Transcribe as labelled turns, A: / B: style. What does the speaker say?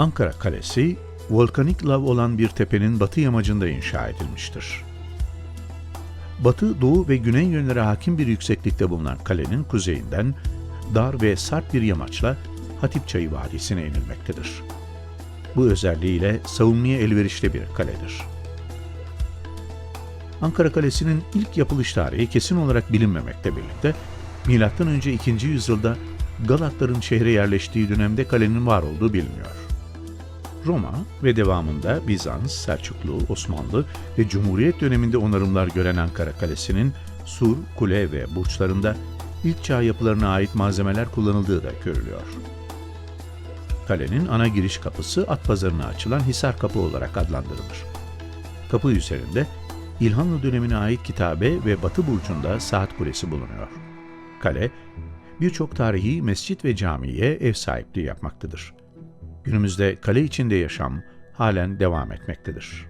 A: Ankara Kalesi, volkanik lav olan bir tepenin batı yamacında inşa edilmiştir. Batı, doğu ve güney yönlere hakim bir yükseklikte bulunan kalenin kuzeyinden dar ve sert bir yamaçla Hatip Çayı Vadisi'ne inilmektedir. Bu özelliğiyle savunmaya elverişli bir kaledir. Ankara Kalesi'nin ilk yapılış tarihi kesin olarak bilinmemekle birlikte M.Ö. 2. yüzyılda Galatların şehre yerleştiği dönemde kalenin var olduğu biliniyor. Roma ve devamında Bizans, Selçuklu, Osmanlı ve Cumhuriyet döneminde onarımlar gören Ankara Kalesi'nin sur, kule ve burçlarında ilk çağ yapılarına ait malzemeler kullanıldığı da görülüyor. Kalenin ana giriş kapısı at pazarına açılan Hisar Kapı olarak adlandırılır. Kapı üzerinde İlhanlı dönemine ait kitabe ve batı burcunda saat kulesi bulunuyor. Kale, birçok tarihi mescit ve camiye ev sahipliği yapmaktadır. Günümüzde kale içinde yaşam halen devam etmektedir.